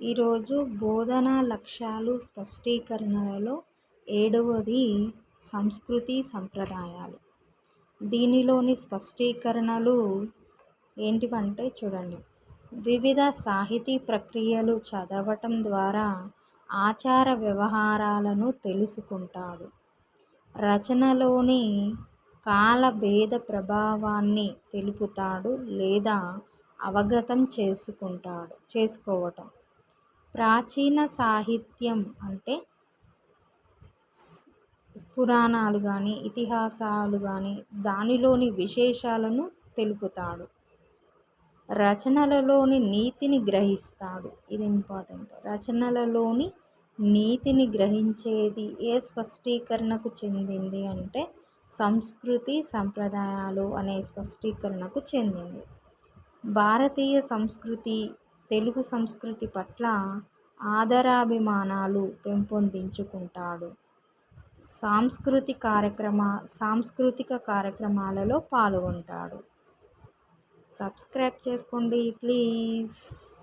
ఈరోజు బోధనా లక్ష్యాలు స్పష్టీకరణలలో ఏడవది సంస్కృతి సంప్రదాయాలు. దీనిలోని స్పష్టీకరణలు ఏంటివంటే చూడండి. వివిధ సాహితీ ప్రక్రియలు చదవటం ద్వారా ఆచార వ్యవహారాలను తెలుసుకుంటాడు. రచనలోని కాలభేద ప్రభావాన్ని తెలుపుతాడు లేదా అవగతం చేసుకుంటాడు చేసుకోవటం. ప్రాచీన సాహిత్యం అంటే పురాణాలు కానీ ఇతిహాసాలు కానీ దానిలోని విశేషాలను తెలుపుతాడు. రచనలలోని నీతిని గ్రహిస్తాడు. ఇది ఇంపార్టెంట్. రచనలలోని నీతిని గ్రహించేది ఏ స్పష్టీకరణకు చెందింది అంటే సంస్కృతి సంప్రదాయాలు అనే స్పష్టీకరణకు చెందింది. భారతీయ సంస్కృతి తెలుగు సంస్కృతి పట్ల ఆదరాభిమానాలు పెంపొందించుకుంటాడు. సాంస్కృతిక కార్యక్రమ సాంస్కృతిక కార్యక్రమాలలో పాల్గొంటాడు. సబ్స్క్రైబ్ చేసుకోండి ప్లీజ్.